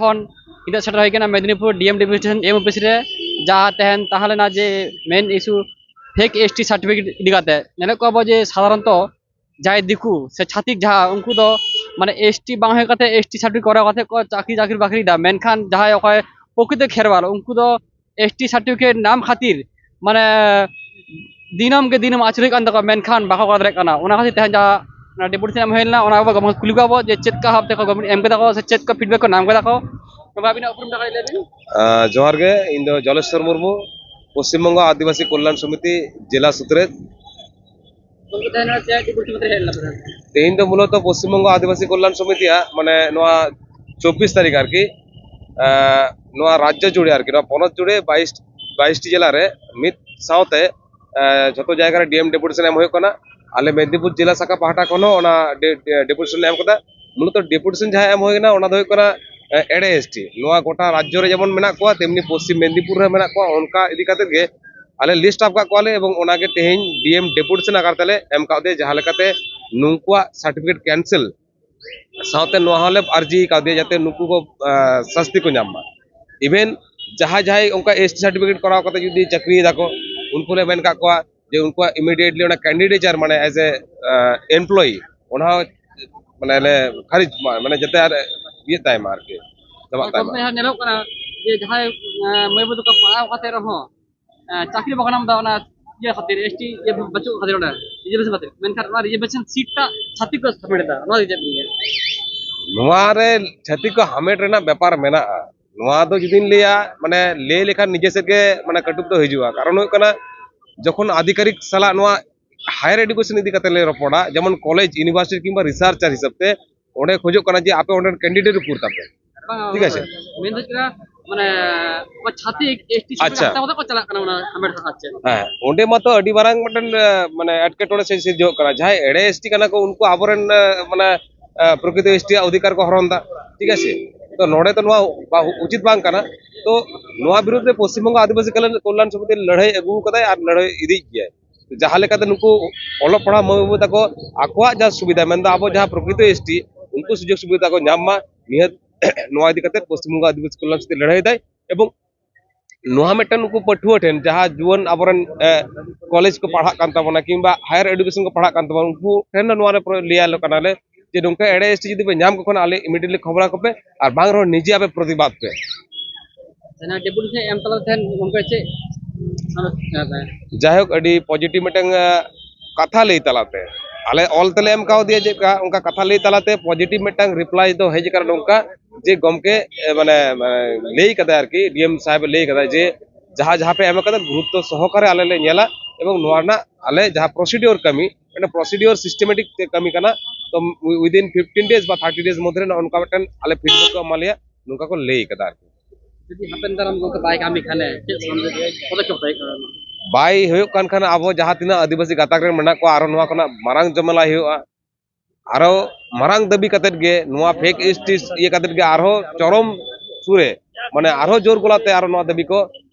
এখন এটা সেটা হয় কিনা মেদিনীপুর ডিএম ডেপুটেশন এম অফিসরে যা তেহেন, তাহলে না যে main issue fake S T certificate দিকাতে নেলে কব যে সাধারণত যাই দিকু, সে ছাতিক যা উনকু দো মানে এসটি বাং হয়ে কাতে এসটি সার্টিফিকেট করা কথা চাকরি চাকরি বাকরি দা। মেনখান যাই অকয় প্রকৃত খেরবার উনকু এস টি সার্টিফিকেট নাম খাতির মানে দিনমকে দিনম আচরিক আন্দা মেনখান বাকা কথা রেকানা ওনা খাতির তেহেন যা ᱰᱮᱯᱩᱴᱤ ᱥᱮᱱ ᱮᱢ ᱦᱮᱡ ᱞᱮᱱᱟ ᱚᱱᱟ ᱟᱵᱚ ᱜᱚᱢᱠᱮ ᱠᱩᱞᱤ ᱠᱚᱣᱟ ᱵᱚ ᱡᱮ ᱪᱮᱫ ᱠᱟ ᱦᱟᱯ ᱛᱮᱠᱚ ᱜᱚᱢᱠᱮ ᱮᱢ ᱠᱮᱫᱟ ᱠᱚ ᱥᱮ ᱪᱮᱫ ᱠᱟ ᱯᱷᱤᱰᱵᱮᱠ ᱠᱚ ᱧᱟᱢ ᱠᱮᱫᱟ ᱠᱚ ᱛᱚᱵᱮ ᱟᱹᱵᱤᱱᱟᱜ ᱩᱯᱨᱩᱢ ᱴᱟᱠᱟ ᱞᱟᱹᱭ ᱵᱤᱱ ᱡᱚᱦᱟᱨ ᱜᱮ ᱤᱧ ᱫᱚ ᱡᱚᱞᱮᱥᱥᱚᱨ ᱢᱩᱨᱢᱩ ᱯᱚᱥᱪᱤᱢᱵᱚᱝᱜᱚ ᱟᱹᱫᱤᱵᱟᱹᱥᱤ ᱠᱚᱞᱞᱟণ ᱥᱚᱢᱤᱛᱤ ᱡᱮᱞᱟ ᱥᱩᱛᱨᱮᱫ ᱛᱮᱦᱮᱧ ᱫᱚ ᱢᱩᱞᱚᱛᱚ পশ্চিমবঙ্গ আদিবাসী কল্যাণ সমিতিয়া মানে নোয়া চব্বিশ তারিখ আর কি নোয়া রাজ্য জুড়ে আর কি নোয়া পনত জুড়ে বাইশ বাইশটি জেলারে মিদ সাথে যত জায়গায় ডিএম ডেপুটেশন এম হয়ে ᱟᱞᱮ ᱢᱮᱫᱽᱱᱤᱯᱩᱨ ᱡᱮᱞᱟ ᱥᱟᱠᱟ ᱯᱟᱦᱴᱟ ᱠᱷᱚᱱ ᱦᱚᱸ ᱚᱱᱟ ᱰᱮᱯᱩᱴᱮᱥᱚᱱ ᱞᱮ ᱮᱢ ᱠᱟᱫᱟ ᱢᱩᱞᱚᱛᱚ ᱰᱮᱯᱩᱴᱮᱥᱚᱱ ᱡᱟᱦᱟᱸ ᱮᱢ ᱦᱩᱭ ᱠᱟᱱᱟ ᱚᱱᱟ ᱫᱚ ᱦᱩᱭᱩᱜ ᱠᱟᱱᱟ ᱮᱲᱮ ᱮᱥᱴᱤ ᱱᱚᱣᱟ ᱜᱚᱴᱟ ᱨᱟᱡᱽᱡᱚ ᱨᱮ ᱡᱮᱢᱚᱱ ᱢᱮᱱᱟᱜ ᱠᱚᱣᱟ ᱛᱮᱢᱱᱤ ᱯᱚᱥᱪᱤᱢ ᱢᱮᱫᱽᱱᱤᱯᱩᱨ ᱨᱮ ᱢᱮᱱᱟᱜ ᱠᱚᱣᱟ ᱚᱱᱠᱟ ᱤᱫᱤ ᱠᱟᱛᱮᱫ ᱜᱮ ᱟᱞᱮ ᱞᱤᱥᱴ ᱟᱯ ᱠᱟᱜ ᱠᱚᱣᱟᱞᱮ ᱮᱵᱚᱝ ᱚᱱᱟᱜᱮ ᱛᱮᱦᱮᱧ ᱰᱤᱮᱢ ᱰᱮᱯᱩᱴᱮᱥᱚᱱ ᱟᱠᱟᱨ ᱛᱮᱞᱮ ᱮᱢ ᱠᱟᱣᱫᱮ ᱡᱟᱦᱟᱸ ᱞᱮᱠᱟᱛᱮ ᱱᱩᱠᱩᱣᱟᱜ ᱥᱟᱨᱴᱤᱯᱷᱤᱠᱮᱴ ᱠᱮᱱᱥᱮᱞ ᱥᱟᱶᱛᱮ ᱱᱚᱣᱟ ᱦᱚᱸᱞᱮ ᱟᱨᱡᱤ ᱠᱟᱣᱫᱮᱭᱟ ᱡᱟᱛᱮ ᱱᱩᱠᱩ ᱠᱚ ᱥᱟᱥᱛᱤ ᱠᱚ ᱧᱟᱢ ᱢᱟ ᱤᱵᱷᱮᱱ ᱡᱟᱦᱟᱸᱭ ᱡᱟᱦᱟᱸᱭ ᱚᱱᱠᱟ ᱮᱥ ᱴᱤ ᱥᱟᱨᱴᱤᱯᱷᱤᱠᱮᱴ ᱠᱚᱨᱟᱣ ᱠᱟᱛᱮ ᱡᱩᱫᱤ ᱪᱟᱹᱠᱨᱤᱭ ᱫᱟᱠᱚ ᱩᱱᱠᱩ ᱞᱮ ᱢᱮᱱ ᱠᱟᱜ ᱠᱚᱣᱟ जे उनको इमिडिएटली कैंडिडेट जार मैं एज ए एम्प्लॉई उन्हा मैंने मैं जो ये मार्के चाकरी बगाना ये खातिर एस टी बचू खाद बेपार मे जुदी लिया मैं लेखान निजे सर मैं कटुब तो हजू कारण ᱡᱚᱠᱷᱚᱱ ᱟᱫᱷᱤᱠᱟᱨᱤᱠ ᱥᱟᱞᱟᱜ ᱱᱚᱣᱟ ᱦᱟᱭᱟᱨ ᱮᱰᱩᱠᱮᱥᱚᱱ ᱤᱫᱤ ᱠᱟᱛᱮ ᱞᱮ ᱨᱚᱯᱚᱲᱟ ᱡᱮᱢᱚᱱ ᱠᱚᱞᱮᱡᱽ ᱤᱭᱩᱱᱤᱵᱷᱟᱨᱥᱤᱴᱤ ᱠᱤᱝᱵᱟ ᱨᱤᱥᱟᱨᱪᱟᱨ ᱦᱤᱥᱟᱹᱵ ᱛᱮ ᱚᱸᱰᱮ ᱠᱷᱚᱡᱚᱜ ᱠᱟᱱᱟ ᱡᱮ ᱟᱯᱮ ᱚᱸᱰᱮᱱ ᱠᱮᱱᱰᱤᱰᱮᱴ ᱩᱯᱚᱨ ᱛᱟᱯᱮ ᱴᱷᱤᱠ ᱟᱪᱷᱮ ᱢᱮᱱ ᱫᱚ ᱪᱮᱫᱟ ᱢᱟᱱᱮ ᱪᱷᱟᱛᱤᱠ ᱮᱥᱴᱤ ᱥᱩᱵᱤᱫᱷᱟ ᱦᱟᱛᱟᱣ ᱠᱟᱛᱮ ᱠᱚ ᱪᱟᱞᱟᱜ ᱠᱟᱱᱟ ᱚᱱᱟ ᱟᱢᱵᱮᱫᱠᱚᱨ ᱦᱟᱥᱪᱮ ᱦᱮᱸ ᱚᱸᱰᱮ ᱢᱟᱛᱚ ᱟᱹᱰᱤ ᱢᱟᱨᱟᱝ ᱢᱤᱫᱴᱮᱱ ᱢᱟᱱᱮ ᱮᱴᱠᱮᱴᱚᱬᱮ ᱥᱮ ᱥᱤᱨᱡᱟᱹᱜ ᱠᱟᱱᱟ ᱡᱟᱦᱟᱸᱭ ᱮᱲᱮ ᱮᱥᱴᱤ ᱠᱟᱱᱟ ᱠᱚ ᱩᱱᱠᱩ ᱟᱵᱚᱨᱮᱱ ᱢᱟᱱᱮ ᱯᱨᱚᱠৃᱛ এসটি অধিকার কো হরণ দা ঠিক আছে तो नोड़े तो उचित बांग करना तो नवा विरुद्ध पश्चिम बंग आदिवासी कल्याण समिति लड़ाई अगुकदाय लड़ाई इदी गए जहाँ उनल पढ़ा मई को आपा सुविधा मन अब जहाँ प्रकृत एस टी उनको सूझ सुविधा को नाममा निहत नीते पश्चिम बंग आदिवासी कल्याण समिति लड़ाई एवं ना मेटन उनको पठुआ ठेन जुवन अब कॉलेज को पढ़ा कि हायर एडुकेशन को पढ़ा उनको ठेन लिया जे नौका एडे एस टी जुदीपे को आल इमिडियेटली खबर कोपे और बांग निजे आप प्रतिबाद पे। जैक पजिटिव मिटन कथा लै तलाते। आले अलते चे उनका कथा लै तलाते पजिटिव मिटन रिप्लाई तो हेज कर नौका जे गमके मैं लै कदा आ कि डीएम साहेब लै कदा जे जहाँ जहाँ पे गुरुत्व सहकारे आलेला आले प्रोसिड्योर कमी একটা প্রসিডিওর সিস্টেমেটিক কামি কানা ᱛᱚ ᱩᱭᱫᱤᱱ 15 ডেজ বা 30 ডেজ মধ্যে ᱚᱱᱠᱟ ᱢᱤᱫᱴᱟᱝ ᱟᱞᱮ ᱯᱷᱤᱰᱵᱮᱠ ᱠᱚ ᱮᱢᱟᱞᱮᱭᱟ ᱱᱚᱝᱠᱟ ᱠᱚ ᱞᱟᱹᱭ ᱠᱟᱫᱟ ᱟᱨᱠᱤ ᱡᱩᱫᱤ ᱦᱟᱯᱮᱱ ᱫᱟᱨᱟᱢ ᱜᱚᱝᱠᱮ ᱵᱟᱭ ᱠᱟᱹᱢᱤ ᱠᱷᱟᱱᱮ ᱪᱮᱫ ᱯᱚᱫᱚᱠᱷᱮᱯ ᱛᱟᱭ ᱠᱟᱱᱟ ᱵᱟᱭ ᱦᱩᱭᱩᱜ ᱠᱟᱱ ᱠᱷᱟᱱ ᱟᱵᱚ ᱡᱟᱦᱟᱸ ᱛᱤᱱᱟᱹᱜ ᱟᱹᱫᱤᱵᱟᱹᱥᱤ ᱜᱟᱛᱟᱠ ᱨᱮᱱ ᱢᱮᱱᱟᱜ ᱠᱚᱣᱟ ᱟᱨᱚ ᱱᱚᱣᱟ ᱠᱷᱚᱱᱟᱜ ᱢᱟᱨᱟᱝ ᱡᱚᱢᱮᱞᱟ ᱦᱩᱭᱩᱜᱼᱟ ᱟᱨᱚ ᱢᱟᱨᱟᱝ ᱫᱟᱹᱵᱤ ᱠᱟᱛᱮᱫ ᱜᱮ ᱱᱚᱣᱟ ᱯᱷᱮᱠ ᱮᱥᱴᱤ ᱤᱭᱟᱹ ᱠᱟᱛᱮᱫ ᱜᱮ ᱟᱨᱦᱚᱸ ᱪᱚᱨᱚᱢ ᱥᱩᱨᱮ ᱢᱟᱱᱮ ᱟᱨᱦᱚᱸ ᱡᱳᱨ ᱜᱚᱞᱟᱛᱮ ᱟᱨᱚ ᱱᱚᱣᱟ ᱫᱟᱹᱵᱤ ᱠᱚ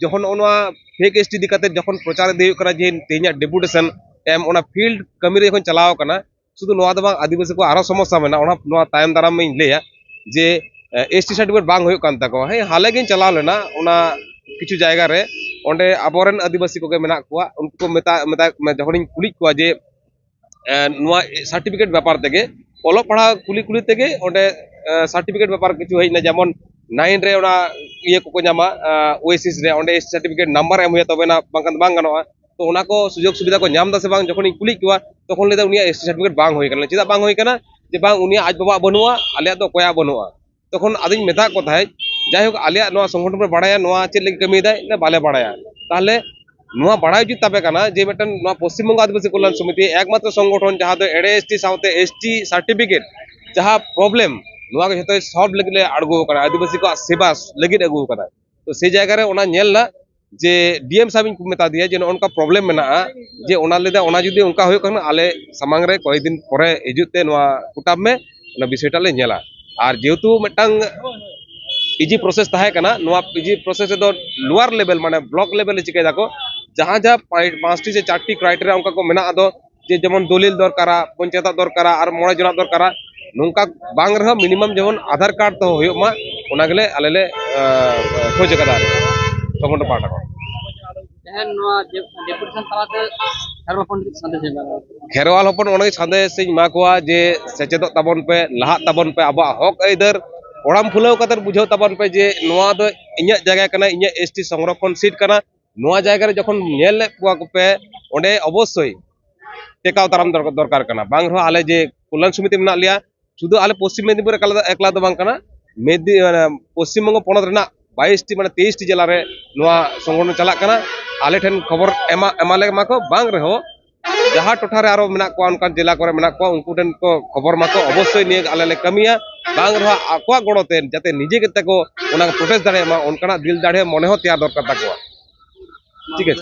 ᱡᱚᱠᱷᱚᱱ ᱱᱚᱣᱟ ᱯᱷᱮᱠ ᱮᱥ ᱴᱤ ᱤᱫᱤ ᱠᱟᱛᱮ ᱡᱚᱠᱷᱚᱱ ᱯᱨᱚᱪᱟᱨ ᱤᱫᱤ ᱦᱩᱭᱩᱜ ᱠᱟᱱᱟ ᱡᱮ ᱛᱮᱦᱮᱧᱟᱜ ᱰᱮᱯᱩᱴᱮᱥᱚᱱ ᱮᱢ ᱚᱱᱟ ᱯᱷᱤᱞᱰ ᱠᱟᱹᱢᱤ ᱨᱮ ᱡᱚᱠᱷᱚᱱ ᱪᱟᱞᱟᱣ ᱠᱟᱱᱟ ᱥᱩᱫᱷᱩ ᱱᱚᱣᱟ ᱫᱚ ᱵᱟᱝ ᱟᱹᱫᱤᱵᱟᱹᱥᱤ ᱠᱚ ᱟᱨᱦᱚᱸ ᱥᱚᱢᱚᱥᱥᱟ ᱢᱮᱱᱟᱜᱼᱟ ᱚᱱᱟ ᱱᱚᱣᱟ ᱛᱟᱭᱚᱢ ᱫᱟᱨᱟᱢᱤᱧ ᱞᱟᱹᱭᱟ ᱡᱮ एस टी सर्टिफिकेट बांग हो तको हे हाले गिन चलाव लेना ओना किछु जायगा रे ओंडे अबोरन आदिवासी को के मेना को उनको मेता मेता जखन कुली को जे नवा सर्टिफिकेट व्यापार तेगे ओलो पढ़ा कुली कुली तेगे ओंडे सर्टिफिकेट व्यापार किछु है ना जेमन नाइन ये को ओसिस ᱠᱚᱠᱚ ᱧᱟᱢᱟ ᱳᱭᱮᱥᱤᱥ ᱨᱮ ᱚᱸᱰᱮ तो उनको सुजोग सुविधा को नाम से बांग जखन कुली को तक उन एस टी सार्टिफिकेट बांग चेदा बांग जे बांग उनिया आज बाबा बनुआ आले तो कया बनुआ तक आदि मेता को जैक जायहो आले संगठन पर बड़ाया नवा लगे कमी बाले बड़ाया तेल नवा बड़ाय तबे जे मैं पश्चिम बंगाल आदिवासी कल्याण समिति एकमात्र संगठन जहाँ एड़े S T S T certificate जहाँ प्रब्लेम सब लगे आगू कर आदिवासी को सेवा लगे आगू कर तो से जगार जे डीएम साहब जे उनका प्रॉब्लम मे जे जी उनका आले सामांग कई दिन पर हजूते कुटाम में विषयटाले और जेहेतु मिट्टा पीजी प्रोसेस तहकना पीजी प्रोसेस लोअर लेवल मान ब्लॉक लेवल चिकेदा को जहाँ जहाँ पाँच टी से चार क्राइटेरिया उनका को जे जमन दलिल दरकारा पंचायत दरकारा और मोड़े जन दरकारा ᱱᱚᱝᱠᱟ ᱵᱟᱝ ᱨᱮᱦᱚᱸ ᱢᱤᱱᱤᱢᱟᱢ ᱡᱮᱢᱚᱱ ᱟᱫᱷᱟᱨ ᱠᱟᱨᱰ ᱛᱮᱦᱚᱸ ᱦᱩᱭᱩᱜ ᱢᱟ ᱚᱱᱟ ᱜᱮᱞᱮ ᱟᱞᱮ ᱞᱮ ᱠᱷᱚᱡ ᱟᱠᱟᱫᱟ ᱥᱚᱝᱜᱚᱴᱷᱚᱱ ᱯᱟᱦᱴᱟ ᱠᱷᱚᱱ ᱠᱷᱮᱨᱣᱟᱞ ᱦᱚᱯᱚᱱ ᱚᱱᱟᱜᱮ ᱥᱟᱸᱫᱮᱥᱤᱧ ᱮᱢᱟ ᱠᱚᱣᱟ ᱡᱮ ᱥᱮᱪᱮᱫᱚᱜ ᱛᱟᱵᱚᱱ ᱯᱮ ᱞᱟᱦᱟᱜ ᱛᱟᱵᱚᱱ ᱯᱮ ᱟᱵᱚᱣᱟᱜ ᱦᱚᱠ ᱟᱹᱭᱫᱟᱹᱨ ᱚᱲᱟᱢ ᱯᱷᱩᱞᱟᱹᱣ ᱠᱟᱛᱮᱫ ᱵᱩᱡᱷᱟᱹᱣ ᱛᱟᱵᱚᱱ ᱯᱮ ᱡᱮ ᱱᱚᱣᱟ ᱫᱚ ᱤᱧᱟᱹᱜ ᱡᱟᱭᱜᱟ ᱠᱟᱱᱟ ᱤᱧᱟᱹᱜ ᱮᱥᱴᱤ ᱥᱚᱝᱨᱚᱠᱷᱚᱱ ᱥᱤᱴ ᱠᱟᱱᱟ ᱱᱚᱣᱟ ᱡᱟᱭᱜᱟ ᱨᱮ ᱡᱚᱠᱷᱚᱱ ᱧᱮᱞ ᱞᱮᱫ ᱠᱚᱣᱟ ᱠᱚᱯᱮ ᱚᱸᱰᱮ ᱚᱵᱚᱥᱥᱳᱭ ᱴᱮᱠᱟᱣ ᱫᱟᱨᱟᱢ ᱫᱚᱨᱠᱟর ᱠᱟᱱᱟ ᱵᱟᱝ ᱨᱮᱦᱚᱸ ᱟᱞᱮ ᱡᱮ ᱠᱚᱞᱞᱟᱱ ᱥᱚᱢᱤᱛᱤ ᱢᱮᱱᱟᱜ ᱞᱮᱭᱟ ᱥᱩᱫᱷᱩ ᱟᱞᱮ ᱯᱚᱥᱪᱤᱢ ᱢᱮᱫᱽᱱᱤᱯᱩᱨ ᱮᱠᱞᱟ ᱫᱚ ᱵᱟᱝ ᱠᱟᱱᱟ ᱢᱮᱫᱽᱱᱤ ᱯᱚᱥᱪᱤᱢ ᱵᱚᱝᱜᱚ ᱯᱚᱱᱚᱛ ᱨᱮᱱᱟᱜ ᱵᱟᱭᱤᱥᱴᱤ ᱢᱟᱱᱮ ᱛᱮᱭᱤᱥᱴᱤ ᱡᱮᱞᱟᱨᱮ ᱱᱚᱣᱟ ᱥᱚᱝᱜᱚᱴᱷᱚᱱ ᱪᱟᱞᱟᱜ ᱠᱟᱱᱟ ᱟᱞᱮ ᱴᱷᱮᱱ ᱠᱷᱚᱵᱚᱨ ᱮᱢᱟ ᱮᱢᱟᱞᱮ ᱢᱟᱠᱚ ᱵᱟᱝ ᱨᱮᱦᱚᱸ ᱡᱟᱦᱟᱸ ᱴᱚᱴᱷᱟᱨᱮ ᱟᱨᱚ ᱢᱮᱱᱟᱜ ᱠᱚᱣᱟ ᱚᱱᱠᱟᱱ ᱡᱮᱞᱟ ᱠᱚᱨᱮ ᱢᱮᱱᱟᱜ ᱠᱚᱣᱟ ᱩᱱᱠᱩ ᱴᱷᱮᱱ ᱠᱚ ᱠᱷᱚᱵᱚᱨ ᱢᱟᱠᱚ ᱚᱵᱚᱥᱥᱳᱭ ᱱᱤᱭᱟᱹ ᱟᱞᱮ ᱞᱮ ᱠᱟᱹᱢᱤᱭᱟ ᱵᱟᱝ ᱨᱮᱦᱚᱸ ᱟᱠᱚᱣᱟᱜ ᱜᱚᱲᱚᱛᱮ ᱡᱟᱛᱮ ᱱᱤᱡᱮ ᱜᱮᱛᱮ ᱠᱚ ᱚᱱᱟ ᱯᱨᱚᱴᱮᱥᱴ ᱫᱟᱲᱮᱭᱟᱜ ᱢᱟ ᱚᱱᱠᱟᱱᱟᱜ ᱫᱤᱞ ᱫᱟᱲᱮ ᱢᱚᱱᱮ ᱦᱚᱸ ᱛᱮᱭᱟᱨ ᱫᱚᱨᱠᱟᱨ ᱛᱟᱠᱚᱣᱟ ᱴᱷᱤᱠ ᱟᱪᱷᱮ